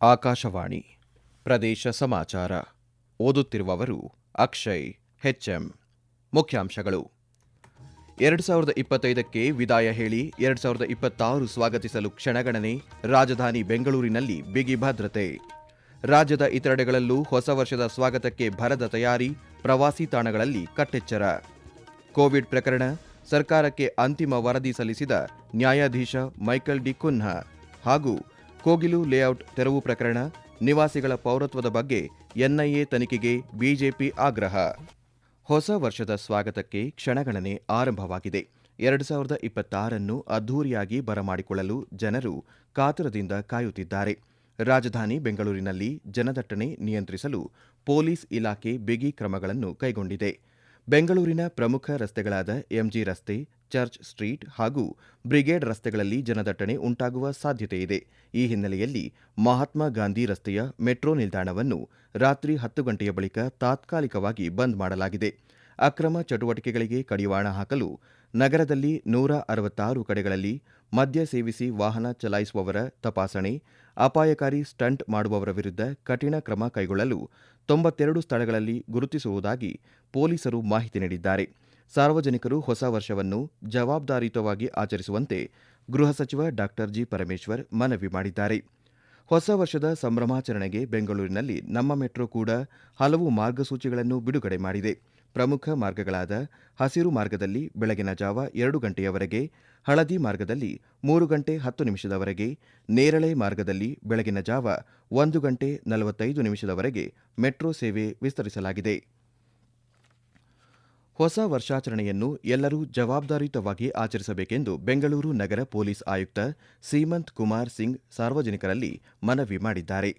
ಆಕಾಶವಾಣಿ ಪ್ರದೇಶ ಸಮಾಚಾರ. ಓದುತ್ತಿರುವವರು ಅಕ್ಷಯ್ ಹೆಚ್ಎಂ ಮುಖ್ಯಾಂಶಗಳು. ಎರಡು ಸಾವಿರದ ಇಪ್ಪತ್ತೈದಕ್ಕೆ ವಿದಾಯ ಹೇಳಿ, ಎರಡು ಸಾವಿರದ ಇಪ್ಪತ್ತಾರು ಸ್ವಾಗತಿಸಲು ಕ್ಷಣಗಣನೆ, ರಾಜಧಾನಿ ಬೆಂಗಳೂರಿನಲ್ಲಿ ಬಿಗಿ ಭದ್ರತೆ. ರಾಜ್ಯದ ಇತರೆಡೆಗಳಲ್ಲೂ ಹೊಸ ವರ್ಷದ ಸ್ವಾಗತಕ್ಕೆ ಭರದ ತಯಾರಿ, ಪ್ರವಾಸಿ ತಾಣಗಳಲ್ಲಿ ಕಟ್ಟೆಚ್ಚರ. ಕೋವಿಡ್ ಪ್ರಕರಣ, ಸರ್ಕಾರಕ್ಕೆ ಅಂತಿಮ ವರದಿ ಸಲ್ಲಿಸಿದ ನ್ಯಾಯಾಧೀಶ ಮೈಕಲ್ ಡಿ ಕುನ್ಹಾ ಹಾಗೂ ಕೋಗಿಲು ಲೇಔಟ್ ತೆರವು ಪ್ರಕರಣ, ನಿವಾಸಿಗಳ ಪೌರತ್ವದ ಬಗ್ಗೆ ಎನ್ಐಎ ತನಿಖೆಗೆ ಬಿಜೆಪಿ ಆಗ್ರಹ. ಹೊಸ ವರ್ಷದ ಸ್ವಾಗತಕ್ಕೆ ಕ್ಷಣಗಣನೆ ಆರಂಭವಾಗಿದೆ. ಎರಡು ಸಾವಿರದ ಇಪ್ಪತ್ತಾರನ್ನು ಅದ್ಧೂರಿಯಾಗಿ ಬರಮಾಡಿಕೊಳ್ಳಲು ಜನರು ಕಾತರದಿಂದ ಕಾಯುತ್ತಿದ್ದಾರೆ. ರಾಜಧಾನಿ ಬೆಂಗಳೂರಿನಲ್ಲಿ ಜನದಟ್ಟಣೆ ನಿಯಂತ್ರಿಸಲು ಪೊಲೀಸ್ ಇಲಾಖೆ ಬಿಗಿ ಕ್ರಮಗಳನ್ನು ಕೈಗೊಂಡಿದೆ. ಬೆಂಗಳೂರಿನ ಪ್ರಮುಖ ರಸ್ತೆಗಳಾದ ಎಂಜಿ ರಸ್ತೆ ಚರ್ಚ್ ಸ್ಟ್ರೀಟ್ ಹಾಗೂ ಬ್ರಿಗೇಡ್ ರಸ್ತೆಗಳಲ್ಲಿ ಜನದಟ್ಟಣೆ ಉಂಟಾಗುವ ಸಾಧ್ಯತೆಯಿದೆ. ಈ ಹಿನ್ನೆಲೆಯಲ್ಲಿ ಮಹಾತ್ಮ ಗಾಂಧಿ ರಸ್ತೆಯ ಮೆಟ್ರೋ ನಿಲ್ದಾಣವನ್ನು ರಾತ್ರಿ ಹತ್ತು ಗಂಟೆಯ ಬಳಿಕ ತಾತ್ಕಾಲಿಕವಾಗಿ ಬಂದ್ ಮಾಡಲಾಗಿದೆ. ಅಕ್ರಮ ಚಟುವಟಿಕೆಗಳಿಗೆ ಕಡಿವಾಣ ಹಾಕಲು ನಗರದಲ್ಲಿ ನೂರ ಅರವತ್ತಾರು ಕಡೆಗಳಲ್ಲಿ ಮದ್ಯ ಸೇವಿಸಿ ವಾಹನ ಚಲಾಯಿಸುವವರ ತಪಾಸಣೆ, ಅಪಾಯಕಾರಿ ಸ್ಟಂಟ್ ಮಾಡುವವರ ವಿರುದ್ಧ ಕಠಿಣ ಕ್ರಮ ಕೈಗೊಳ್ಳಲು ತೊಂಬತ್ತೆರಡು ಸ್ಥಳಗಳಲ್ಲಿ ಗುರುತಿಸುವುದಾಗಿ ಪೊಲೀಸರು ಮಾಹಿತಿ ನೀಡಿದ್ದಾರೆ. ಸಾರ್ವಜನಿಕರು ಹೊಸ ವರ್ಷವನ್ನು ಜವಾಬ್ದಾರಿಯುತವಾಗಿ ಆಚರಿಸುವಂತೆ ಗೃಹ ಸಚಿವ ಡಾ ಜಿ ಪರಮೇಶ್ವರ್ ಮನವಿ ಮಾಡಿದ್ದಾರೆ. ಹೊಸ ವರ್ಷದ ಸಂಭ್ರಮಾಚರಣೆಗೆ ಬೆಂಗಳೂರಿನಲ್ಲಿ ನಮ್ಮ ಮೆಟ್ರೋ ಕೂಡ ಹಲವು ಮಾರ್ಗಸೂಚಿಗಳನ್ನು ಬಿಡುಗಡೆ ಮಾಡಿದೆ. ಪ್ರಮುಖ ಮಾರ್ಗಗಳಾದ ಹಸಿರು ಮಾರ್ಗದಲ್ಲಿ ಬೆಳಗಿನ ಜಾವ ಎರಡು ಗಂಟೆಯವರೆಗೆ, ಹಳದಿ ಮಾರ್ಗದಲ್ಲಿ ಮೂರು ಗಂಟೆ ಹತ್ತು ನಿಮಿಷದವರೆಗೆ, ನೇರಳೆ ಮಾರ್ಗದಲ್ಲಿ ಬೆಳಗಿನ ಜಾವ ಒಂದು ಗಂಟೆ ನಲವತ್ತೈದು ನಿಮಿಷದವರೆಗೆ ಮೆಟ್ರೋ ಸೇವೆ ವಿಸ್ತರಿಸಲಾಗಿದೆ. ಹೊಸ ವರ್ಷಾಚರಣೆಯನ್ನು ಎಲ್ಲರೂ ಜವಾಬ್ದಾರಿಯುತವಾಗಿ ಆಚರಿಸಬೇಕೆಂದು ಬೆಂಗಳೂರು ನಗರ ಪೊಲೀಸ್ ಆಯುಕ್ತ ಸೀಮಂತ್ ಕುಮಾರ್ ಸಿಂಗ್ ಸಾರ್ವಜನಿಕರಲ್ಲಿ ಮನವಿ ಮಾಡಿದ್ದಾರೆ.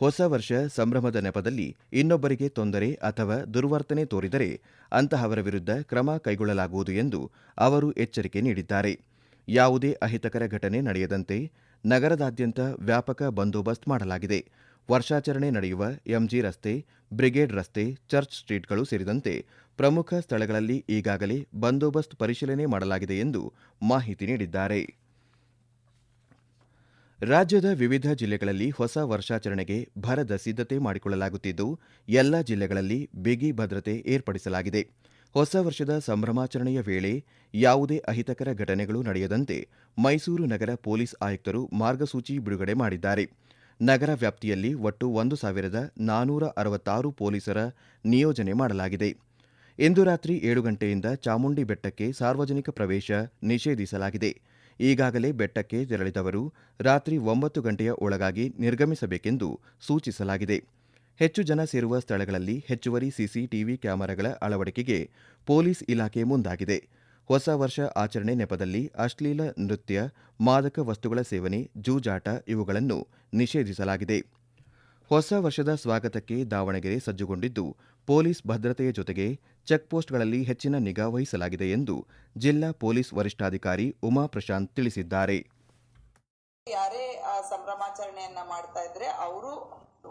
ಹೊಸ ವರ್ಷ ಸಂಭ್ರಮದ ನೆಪದಲ್ಲಿ ಇನ್ನೊಬ್ಬರಿಗೆ ತೊಂದರೆ ಅಥವಾ ದುರ್ವರ್ತನೆ ತೋರಿದರೆ ಅಂತಹವರ ವಿರುದ್ಧ ಕ್ರಮ ಕೈಗೊಳ್ಳಲಾಗುವುದು ಎಂದು ಅವರು ಎಚ್ಚರಿಕೆ ನೀಡಿದ್ದಾರೆ. ಯಾವುದೇ ಅಹಿತಕರ ಘಟನೆ ನಡೆಯದಂತೆ ನಗರದಾದ್ಯಂತ ವ್ಯಾಪಕ ಬಂದೋಬಸ್ತ್ ಮಾಡಲಾಗಿದೆ. ವರ್ಷಾಚರಣೆ ನಡೆಯುವ ಎಂಜಿ ರಸ್ತೆ, ಬ್ರಿಗೇಡ್ ರಸ್ತೆ, ಚರ್ಚ್ ಸ್ಟ್ರೀಟ್ಗಳು ಸೇರಿದಂತೆ ಪ್ರಮುಖ ಸ್ಥಳಗಳಲ್ಲಿ ಈಗಾಗಲೇ ಬಂದೋಬಸ್ತ್ ಪರಿಶೀಲನೆ ಮಾಡಲಾಗಿದೆ ಎಂದು ಮಾಹಿತಿ ನೀಡಿದ್ದಾರೆ. ರಾಜ್ಯದ ವಿವಿಧ ಜಿಲ್ಲೆಗಳಲ್ಲಿ ಹೊಸ ವರ್ಷಾಚರಣೆಗೆ ಭರದ ಸಿದ್ಧತೆ ಮಾಡಿಕೊಳ್ಳಲಾಗುತ್ತಿದ್ದು, ಎಲ್ಲ ಜಿಲ್ಲೆಗಳಲ್ಲಿ ಬಿಗಿ ಭದ್ರತೆ ಏರ್ಪಡಿಸಲಾಗಿದೆ. ಹೊಸ ವರ್ಷದ ಸಂಭ್ರಮಾಚರಣೆಯ ವೇಳೆ ಯಾವುದೇ ಅಹಿತಕರ ಘಟನೆಗಳು ನಡೆಯದಂತೆ ಮೈಸೂರು ನಗರ ಪೊಲೀಸ್ ಆಯುಕ್ತರು ಮಾರ್ಗಸೂಚಿ ಬಿಡುಗಡೆ ಮಾಡಿದ್ದಾರೆ. ನಗರ ವ್ಯಾಪ್ತಿಯಲ್ಲಿ ಒಟ್ಟು ಒಂದು ಸಾವಿರದ ನಾನೂರ ಅರವತ್ತಾರು ಪೊಲೀಸರ ನಿಯೋಜನೆ ಮಾಡಲಾಗಿದೆ. ಇಂದು ರಾತ್ರಿ ಏಳು ಗಂಟೆಯಿಂದ ಚಾಮುಂಡಿ ಬೆಟ್ಟಕ್ಕೆ ಸಾರ್ವಜನಿಕ ಪ್ರವೇಶ ನಿಷೇಧಿಸಲಾಗಿದೆ. ಈಗಾಗಲೇ ಬೆಟ್ಟಕ್ಕೆ ತೆರಳಿದವರು ರಾತ್ರಿ ಒಂಬತ್ತು ಗಂಟೆಯ ಒಳಗಾಗಿ ನಿರ್ಗಮಿಸಬೇಕೆಂದು ಸೂಚಿಸಲಾಗಿದೆ. ಹೆಚ್ಚು ಜನ ಸೇರುವ ಸ್ಥಳಗಳಲ್ಲಿ ಹೆಚ್ಚುವರಿ ಸಿಸಿಟಿವಿ ಕ್ಯಾಮೆರಾಗಳ ಅಳವಡಿಕೆಗೆ ಪೊಲೀಸ್ ಇಲಾಖೆ ಮುಂದಾಗಿದೆ. ಹೊಸ ವರ್ಷ ಆಚರಣೆ ನೆಪದಲ್ಲಿ ಅಶ್ಲೀಲ ನೃತ್ಯ, ಮಾದಕ ವಸ್ತುಗಳ ಸೇವನೆ, ಜೂಜಾಟ ಇವುಗಳನ್ನು ನಿಷೇಧಿಸಲಾಗಿದೆ. ಹೊಸ ವರ್ಷದ ಸ್ವಾಗತಕ್ಕೆ ದಾವಣಗೆರೆ ಸಜ್ಜುಗೊಂಡಿದ್ದು, ಪೊಲೀಸ್ ಭದ್ರತೆಯ ಜೊತೆಗೆ ಚೆಕ್ಪೋಸ್ಟ್ಗಳಲ್ಲಿ ಹೆಚ್ಚಿನ ನಿಗಾ ವಹಿಸಲಾಗಿದೆ ಎಂದು ಜಿಲ್ಲಾ ಪೊಲೀಸ್ ವರಿಷ್ಠಾಧಿಕಾರಿ ಉಮಾ ಪ್ರಶಾಂತ್ ತಿಳಿಸಿದ್ದಾರೆ. ಯಾರೇ ಸಂಭ್ರಮಾಚರಣೆಯನ್ನ ಮಾಡ್ತಾ ಇದ್ರೆ, ಅವರು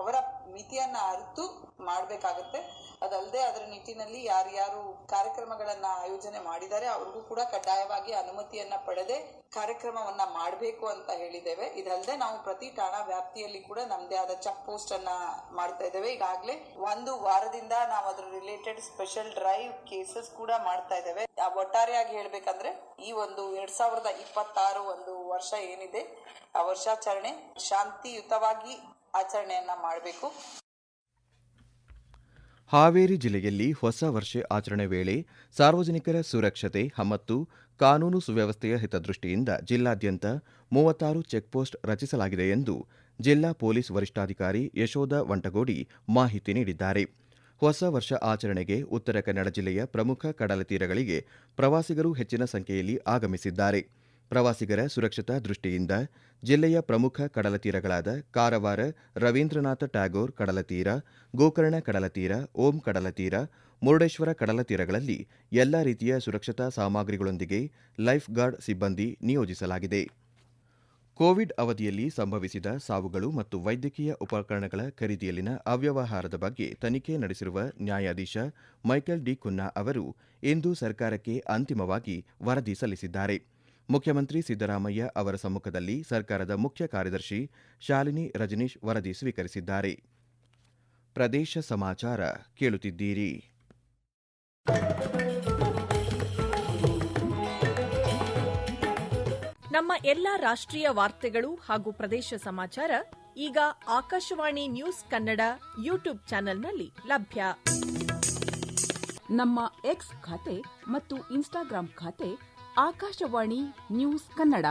ಅವರ ಮಿತಿಯನ್ನ ಅರಿತು ಮಾಡ್ಬೇಕಾಗತ್ತೆ. ಅದಲ್ಲದೆ ಅದರ ನಿಟ್ಟಿನಲ್ಲಿ ಯಾರ್ಯಾರು ಕಾರ್ಯಕ್ರಮಗಳನ್ನ ಆಯೋಜನೆ ಮಾಡಿದ್ದಾರೆ, ಅವ್ರಿಗೂ ಕೂಡ ಕಡ್ಡಾಯವಾಗಿ ಅನುಮತಿಯನ್ನ ಪಡೆದೇ ಕಾರ್ಯಕ್ರಮವನ್ನ ಮಾಡಬೇಕು ಅಂತ ಹೇಳಿದ್ದೇವೆ. ಇದಲ್ಲದೆ ನಾವು ಪ್ರತಿ ಠಾಣಾ ವ್ಯಾಪ್ತಿಯಲ್ಲಿ ಕೂಡ ನಮ್ದೇ ಆದ ಚೆಕ್ ಪೋಸ್ಟ್ ಅನ್ನ ಮಾಡ್ತಾ ಇದ್ದೇವೆ. ಈಗಾಗಲೇ ಒಂದು ವಾರದಿಂದ ನಾವು ಅದ್ರ ರಿಲೇಟೆಡ್ ಸ್ಪೆಷಲ್ ಡ್ರೈವ್ ಕೇಸಸ್ ಕೂಡ ಮಾಡ್ತಾ ಇದ್ದೇವೆ. ಒಟ್ಟಾರೆಯಾಗಿ ಹೇಳ್ಬೇಕಂದ್ರೆ ಈ ಒಂದು ಎರಡ್ ಸಾವಿರದ ಇಪ್ಪತ್ತಾರು ಒಂದು ವರ್ಷ ಏನಿದೆ, ಆ ವರ್ಷಾಚರಣೆ ಶಾಂತಿಯುತವಾಗಿ ಆಚರಣೆಯನ್ನ ಮಾಡಬೇಕು. ಹಾವೇರಿ ಜಿಲ್ಲೆಯಲ್ಲಿ ಹೊಸ ವರ್ಷ ಆಚರಣೆ ವೇಳೆ ಸಾರ್ವಜನಿಕರ ಸುರಕ್ಷತೆ ಮತ್ತು ಕಾನೂನು ಸುವ್ಯವಸ್ಥೆಯ ಹಿತದೃಷ್ಟಿಯಿಂದ ಜಿಲ್ಲಾದ್ಯಂತ ಮೂವತ್ತಾರು ಚೆಕ್ಪೋಸ್ಟ್ ರಚಿಸಲಾಗಿದೆ ಎಂದು ಜಿಲ್ಲಾ ಪೊಲೀಸ್ ವರಿಷ್ಠಾಧಿಕಾರಿ ಯಶೋಧ ವಂಟಗೋಡಿ ಮಾಹಿತಿ ನೀಡಿದ್ದಾರೆ. ಹೊಸ ವರ್ಷ ಆಚರಣೆಗೆ ಉತ್ತರ ಕನ್ನಡ ಜಿಲ್ಲೆಯ ಪ್ರಮುಖ ಕಡಲ ತೀರಗಳಿಗೆ ಪ್ರವಾಸಿಗರು ಹೆಚ್ಚಿನ ಸಂಖ್ಯೆಯಲ್ಲಿ ಆಗಮಿಸಿದ್ದಾರೆ. ಪ್ರವಾಸಿಗರ ಸುರಕ್ಷತಾ ದೃಷ್ಟಿಯಿಂದ ಜಿಲ್ಲೆಯ ಪ್ರಮುಖ ಕಡಲತೀರಗಳಾದ ಕಾರವಾರ, ರವೀಂದ್ರನಾಥ ಟ್ಯಾಗೋರ್ ಕಡಲತೀರ ಗೋಕರ್ಣ ಕಡಲತೀರ ಓಂ ಕಡಲತೀರ ಮುರುಡೇಶ್ವರ ಕಡಲತೀರಗಳಲ್ಲಿ ಎಲ್ಲಾ ರೀತಿಯ ಸುರಕ್ಷತಾ ಸಾಮಗ್ರಿಗಳೊಂದಿಗೆ ಲೈಫ್ ಗಾರ್ಡ್ ಸಿಬ್ಬಂದಿ ನಿಯೋಜಿಸಲಾಗಿದೆ. ಕೋವಿಡ್ ಅವಧಿಯಲ್ಲಿ ಸಂಭವಿಸಿದ ಸಾವುಗಳು ಮತ್ತು ವೈದ್ಯಕೀಯ ಉಪಕರಣಗಳ ಖರೀದಿಯಲ್ಲಿನ ಅವ್ಯವಹಾರದ ಬಗ್ಗೆ ತನಿಖೆ ನಡೆಸಿರುವ ನ್ಯಾಯಾಧೀಶ ಮೈಕೆಲ್ ಡಿ ಖುನ್ನಾ ಅವರು ಇಂದು ಸರ್ಕಾರಕ್ಕೆ ಅಂತಿಮವಾಗಿ ವರದಿ ಸಲ್ಲಿಸಿದ್ದಾರೆ. ಮುಖ್ಯಮಂತ್ರಿ ಸಿದ್ದರಾಮಯ್ಯ ಅವರ ಸಮ್ಮುಖದಲ್ಲಿ ಸರ್ಕಾರದ ಮುಖ್ಯ ಕಾರ್ಯದರ್ಶಿ ಶಾಲಿನಿ ರಜನೀಶ್ ವರದಿ ಸ್ವೀಕರಿಸಿದ್ದಾರೆ. ಪ್ರದೇಶ ಸಮಾಚಾರ ಕೇಳುತ್ತಿದ್ದೀರಿ. ನಮ್ಮ ಎಲ್ಲಾ ರಾಷ್ಟ್ರೀಯ ವಾರ್ತೆಗಳು ಹಾಗೂ ಪ್ರದೇಶ ಸಮಾಚಾರ ಈಗ ಆಕಾಶವಾಣಿ ನ್ಯೂಸ್ ಕನ್ನಡ ಯೂಟ್ಯೂಬ್ ಚಾನೆಲ್ನಲ್ಲಿ ಲಭ್ಯ. ನಮ್ಮ ಎಕ್ಸ್ ಖಾತೆ ಮತ್ತು ಇನ್ಸ್ಟಾಗ್ರಾಂ ಖಾತೆ ಆಕಾಶವಾಣಿ ನ್ಯೂಸ್ ಕನ್ನಡ.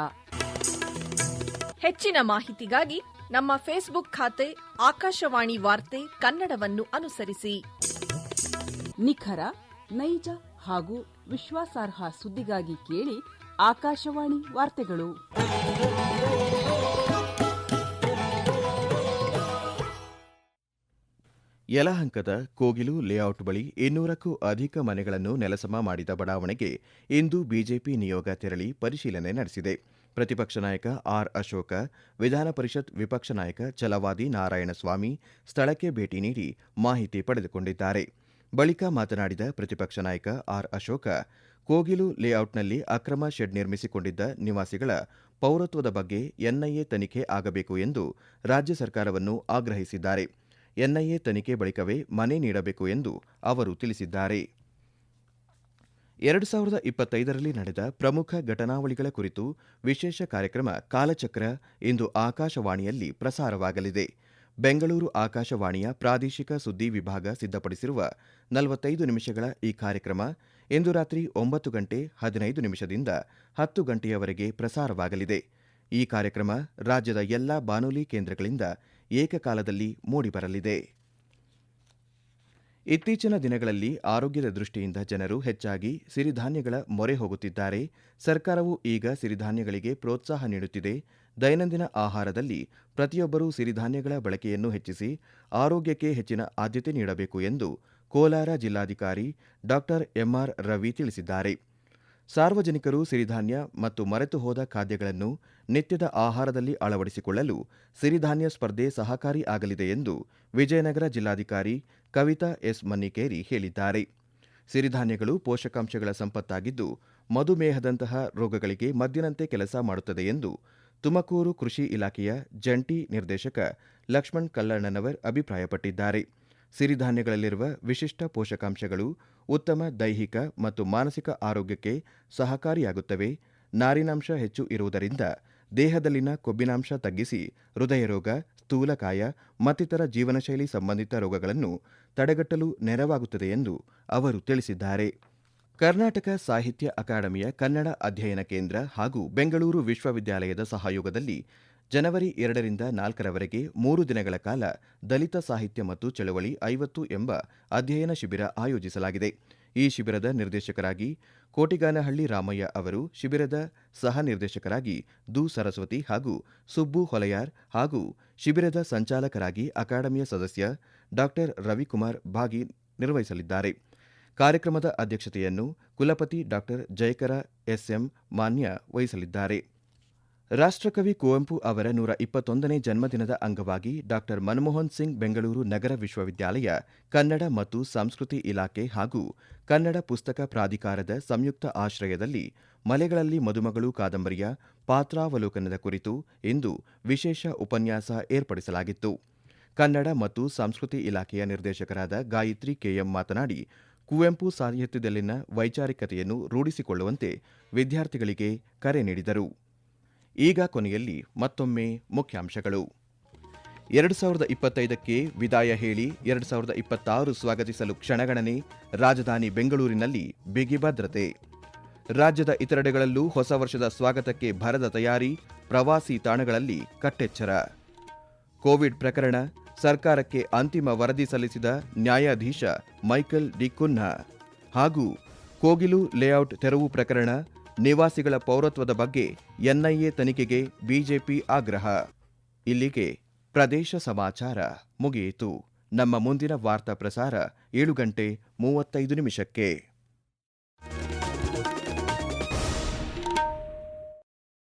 ಹೆಚ್ಚಿನ ಮಾಹಿತಿಗಾಗಿ ನಮ್ಮ ಫೇಸ್ಬುಕ್ ಖಾತೆ ಆಕಾಶವಾಣಿ ವಾರ್ತೆ ಕನ್ನಡವನ್ನು ಅನುಸರಿಸಿ. ನಿಖರ ನೈಜ ಹಾಗೂ ವಿಶ್ವಾಸಾರ್ಹ ಸುದ್ದಿಗಾಗಿ ಕೇಳಿ ಆಕಾಶವಾಣಿ ವಾರ್ತೆಗಳು. ಯಲಹಂಕದ ಕೋಗಿಲು ಲೇಔಟ್ ಬಳಿ ಇನ್ನೂರಕ್ಕೂ ಅಧಿಕ ಮನೆಗಳನ್ನು ನೆಲಸಮ ಮಾಡಿದ ಬಡಾವಣೆಗೆ ಇಂದು ಬಿಜೆಪಿ ನಿಯೋಗ ತೆರಳಿ ಪರಿಶೀಲನೆ ನಡೆಸಿದೆ. ಪ್ರತಿಪಕ್ಷ ನಾಯಕ ಆರ್ ಅಶೋಕ, ವಿಧಾನ ಪರಿಷತ್ ವಿಪಕ್ಷ ನಾಯಕ ಚಲವಾದಿ ನಾರಾಯಣಸ್ವಾಮಿ ಸ್ಥಳಕ್ಕೆ ಭೇಟಿ ನೀಡಿ ಮಾಹಿತಿ ಪಡೆದುಕೊಂಡಿದ್ದಾರೆ. ಬಳಿಕ ಮಾತನಾಡಿದ ಪ್ರತಿಪಕ್ಷ ನಾಯಕ ಆರ್ ಅಶೋಕ, ಕೋಗಿಲು ಲೇಔಟ್ನಲ್ಲಿ ಅಕ್ರಮ ಶೆಡ್ ನಿರ್ಮಿಸಿಕೊಂಡಿದ್ದ ನಿವಾಸಿಗಳ ಪೌರತ್ವದ ಬಗ್ಗೆ ಎನ್ಐಎ ತನಿಖೆ ಆಗಬೇಕು ಎಂದು ರಾಜ್ಯ ಸರ್ಕಾರವನ್ನು ಆಗ್ರಹಿಸಿದ್ದಾರೆ. ಎನ್ಐಎ ತನಿಖೆ ಬಳಿಕವೇ ಮನೆ ನೀಡಬೇಕು ಎಂದು ಅವರು ತಿಳಿಸಿದ್ದಾರೆ. ಎರಡು ಸಾವಿರದ ಇಪ್ಪತ್ತೈದರಲ್ಲಿ ನಡೆದ ಪ್ರಮುಖ ಘಟನಾವಳಿಗಳ ಕುರಿತು ವಿಶೇಷ ಕಾರ್ಯಕ್ರಮ ಕಾಲಚಕ್ರ ಇಂದು ಆಕಾಶವಾಣಿಯಲ್ಲಿ ಪ್ರಸಾರವಾಗಲಿದೆ. ಬೆಂಗಳೂರು ಆಕಾಶವಾಣಿಯ ಪ್ರಾದೇಶಿಕ ಸುದ್ದಿ ವಿಭಾಗ ಸಿದ್ಧಪಡಿಸಿರುವ ನಲವತ್ತೈದು ನಿಮಿಷಗಳ ಈ ಕಾರ್ಯಕ್ರಮ ಇಂದು ರಾತ್ರಿ ಒಂಬತ್ತು ಗಂಟೆ ಹದಿನೈದು ನಿಮಿಷದಿಂದ ಹತ್ತು ಗಂಟೆಯವರೆಗೆ ಪ್ರಸಾರವಾಗಲಿದೆ. ಈ ಕಾರ್ಯಕ್ರಮ ರಾಜ್ಯದ ಎಲ್ಲಾ ಬಾನುಲಿ ಕೇಂದ್ರಗಳಿಂದ ಏಕಕಾಲದಲ್ಲಿ ಮೂಡಿಬರಲಿದೆ. ಇತ್ತೀಚಿನ ದಿನಗಳಲ್ಲಿ ಆರೋಗ್ಯದ ದೃಷ್ಟಿಯಿಂದ ಜನರು ಹೆಚ್ಚಾಗಿ ಸಿರಿಧಾನ್ಯಗಳ ಮೊರೆ ಹೋಗುತ್ತಿದ್ದಾರೆ. ಸರ್ಕಾರವು ಈಗ ಸಿರಿಧಾನ್ಯಗಳಿಗೆ ಪ್ರೋತ್ಸಾಹ ನೀಡುತ್ತಿದೆ. ದೈನಂದಿನ ಆಹಾರದಲ್ಲಿ ಪ್ರತಿಯೊಬ್ಬರೂ ಸಿರಿಧಾನ್ಯಗಳ ಬಳಕೆಯನ್ನು ಹೆಚ್ಚಿಸಿ ಆರೋಗ್ಯಕ್ಕೆ ಹೆಚ್ಚಿನ ಆದ್ಯತೆ ನೀಡಬೇಕು ಎಂದು ಕೋಲಾರ ಜಿಲ್ಲಾಧಿಕಾರಿ ಡಾ ಎಂಆರ್ ರವಿ ತಿಳಿಸಿದ್ದಾರೆ. ಸಾರ್ವಜನಿಕರು ಸಿರಿಧಾನ್ಯ ಮತ್ತು ಮರೆತು ಹೋದ ಖಾದ್ಯಗಳನ್ನು ನಿತ್ಯದ ಆಹಾರದಲ್ಲಿ ಅಳವಡಿಸಿಕೊಳ್ಳಲು ಸಿರಿಧಾನ್ಯ ಸ್ಪರ್ಧೆ ಸಹಕಾರಿ ಆಗಲಿದೆ ಎಂದು ವಿಜಯನಗರ ಜಿಲ್ಲಾಧಿಕಾರಿ ಕವಿತಾ ಎಸ್ ಮನ್ನಿಕೇರಿ ಹೇಳಿದ್ದಾರೆ. ಸಿರಿಧಾನ್ಯಗಳು ಪೋಷಕಾಂಶಗಳ ಸಂಪತ್ತಾಗಿದ್ದು ಮಧುಮೇಹದಂತಹ ರೋಗಗಳಿಗೆ ಮದ್ದಿನಂತೆ ಕೆಲಸ ಮಾಡುತ್ತದೆ ಎಂದು ತುಮಕೂರು ಕೃಷಿ ಇಲಾಖೆಯ ಜಂಟಿ ನಿರ್ದೇಶಕ ಲಕ್ಷ್ಮಣ್ ಕಲ್ಲಣ್ಣನವರ್ ಅಭಿಪ್ರಾಯಪಟ್ಟಿದ್ದಾರೆ. ಸಿರಿಧಾನ್ಯಗಳಲ್ಲಿರುವ ವಿಶಿಷ್ಟ ಪೋಷಕಾಂಶಗಳು ಉತ್ತಮ ದೈಹಿಕ ಮತ್ತು ಮಾನಸಿಕ ಆರೋಗ್ಯಕ್ಕೆ ಸಹಕಾರಿಯಾಗುತ್ತವೆ. ನಾರಿನಾಂಶ ಹೆಚ್ಚು ಇರುವುದರಿಂದ ದೇಹದಲ್ಲಿನ ಕೊಬ್ಬಿನಾಂಶ ತಗ್ಗಿಸಿ ಹೃದಯರೋಗ, ಸ್ಥೂಲಕಾಯ ಮತ್ತಿತರ ಜೀವನಶೈಲಿ ಸಂಬಂಧಿತ ರೋಗಗಳನ್ನು ತಡೆಗಟ್ಟಲು ನೆರವಾಗುತ್ತದೆ ಎಂದು ಅವರು ತಿಳಿಸಿದ್ದಾರೆ. ಕರ್ನಾಟಕ ಸಾಹಿತ್ಯ ಅಕಾಡೆಮಿಯ ಕನ್ನಡ ಅಧ್ಯಯನ ಕೇಂದ್ರ ಹಾಗೂ ಬೆಂಗಳೂರು ವಿಶ್ವವಿದ್ಯಾಲಯದ ಸಹಯೋಗದಲ್ಲಿ ಜನವರಿ ಎರಡರಿಂದ ನಾಲ್ಕರವರೆಗೆ ಮೂರು ದಿನಗಳ ಕಾಲ ದಲಿತ ಸಾಹಿತ್ಯ ಮತ್ತು ಚಳವಳಿ ಐವತ್ತು ಎಂಬ ಅಧ್ಯಯನ ಶಿಬಿರ ಆಯೋಜಿಸಲಾಗಿದೆ. ಈ ಶಿಬಿರದ ನಿರ್ದೇಶಕರಾಗಿ ಕೋಟಿಗಾನಹಳ್ಳಿ ರಾಮಯ್ಯ ಅವರು, ಶಿಬಿರದ ಸಹ ನಿರ್ದೇಶಕರಾಗಿ ದು ಸರಸ್ವತಿ ಹಾಗೂ ಸುಬ್ಬು ಹೊಲೆಯಾರ್ ಹಾಗೂ ಶಿಬಿರದ ಸಂಚಾಲಕರಾಗಿ ಅಕಾಡೆಮಿಯ ಸದಸ್ಯ ಡಾ ರವಿಕುಮಾರ್ ಭಾಗಿ ನಿರ್ವಹಿಸಲಿದ್ದಾರೆ. ಕಾರ್ಯಕ್ರಮದ ಅಧ್ಯಕ್ಷತೆಯನ್ನು ಕುಲಪತಿ ಡಾ ಜಯಕರ ಎಸ್ಎಂ ಮಾನ್ಯ ವಹಿಸಲಿದ್ದಾರೆ. ರಾಷ್ಟ್ರಕವಿ ಕುವೆಂಪು ಅವರ ನೂರ ಇಪ್ಪತ್ತೊಂದನೇ ಜನ್ಮದಿನದ ಅಂಗವಾಗಿ ಡಾ. ಮನಮೋಹನ್ ಸಿಂಗ್ ಬೆಂಗಳೂರು ನಗರ ವಿಶ್ವವಿದ್ಯಾಲಯ, ಕನ್ನಡ ಮತ್ತು ಸಂಸ್ಕೃತಿ ಇಲಾಖೆ ಹಾಗೂ ಕನ್ನಡ ಪುಸ್ತಕ ಪ್ರಾಧಿಕಾರದ ಸಂಯುಕ್ತ ಆಶ್ರಯದಲ್ಲಿ ಮಲೆಗಳಲ್ಲಿ ಮದುಮಗಳು ಕಾದಂಬರಿಯ ಪಾತ್ರಾವಲೋಕನದ ಕುರಿತು ಇಂದು ವಿಶೇಷ ಉಪನ್ಯಾಸ ಏರ್ಪಡಿಸಲಾಗಿತ್ತು. ಕನ್ನಡ ಮತ್ತು ಸಂಸ್ಕೃತಿ ಇಲಾಖೆಯ ನಿರ್ದೇಶಕರಾದ ಗಾಯತ್ರಿ ಕೆಎಂ ಮಾತನಾಡಿ, ಕುವೆಂಪು ಸಾಹಿತ್ಯದಲ್ಲಿನ ವೈಚಾರಿಕತೆಯನ್ನು ರೂಢಿಸಿಕೊಳ್ಳುವಂತೆ ವಿದ್ಯಾರ್ಥಿಗಳಿಗೆ ಕರೆ ನೀಡಿದರು. ಈಗ ಕೊನೆಯಲ್ಲಿ ಮತ್ತೊಮ್ಮೆ ಮುಖ್ಯಾಂಶಗಳು. ಎರಡು ಸಾವಿರದ ಇಪ್ಪತ್ತೈದಕ್ಕೆ ವಿದಾಯ ಹೇಳಿ, ಎರಡು ಸಾವಿರದ ಇಪ್ಪತ್ತಾರು ಸ್ವಾಗತಿಸಲು ಕ್ಷಣಗಣನೆ, ರಾಜಧಾನಿ ಬೆಂಗಳೂರಿನಲ್ಲಿ ಬಿಗಿ ಭದ್ರತೆ. ರಾಜ್ಯದ ಇತರೆಡೆಗಳಲ್ಲೂ ಹೊಸ ವರ್ಷದ ಸ್ವಾಗತಕ್ಕೆ ಭರದ ತಯಾರಿ, ಪ್ರವಾಸಿ ತಾಣಗಳಲ್ಲಿ ಕಟ್ಟೆಚ್ಚರ. ಕೋವಿಡ್ ಪ್ರಕರಣ, ಸರ್ಕಾರಕ್ಕೆ ಅಂತಿಮ ವರದಿ ಸಲ್ಲಿಸಿದ ನ್ಯಾಯಾಧೀಶ ಮೈಕಲ್ ಡಿ ಕುನ್ಹಾ. ಹಾಗೂ ಕೋಗಿಲು ಲೇಔಟ್ ತೆರವು ಪ್ರಕರಣ ನಿವಾಸಿಗಳ ಪೌರತ್ವದ ಬಗ್ಗೆ ಎನ್ಐಎ ತನಿಖೆಗೆ ಬಿಜೆಪಿ ಆಗ್ರಹ. ಇಲ್ಲಿಗೆ ಪ್ರದೇಶ ಸಮಾಚಾರ ಮುಗಿಯಿತು. ನಮ್ಮ ಮುಂದಿನ ವಾರ್ತಾ ಪ್ರಸಾರ ಏಳು ಗಂಟೆ ಮೂವತ್ತೈದು ನಿಮಿಷಕ್ಕೆ.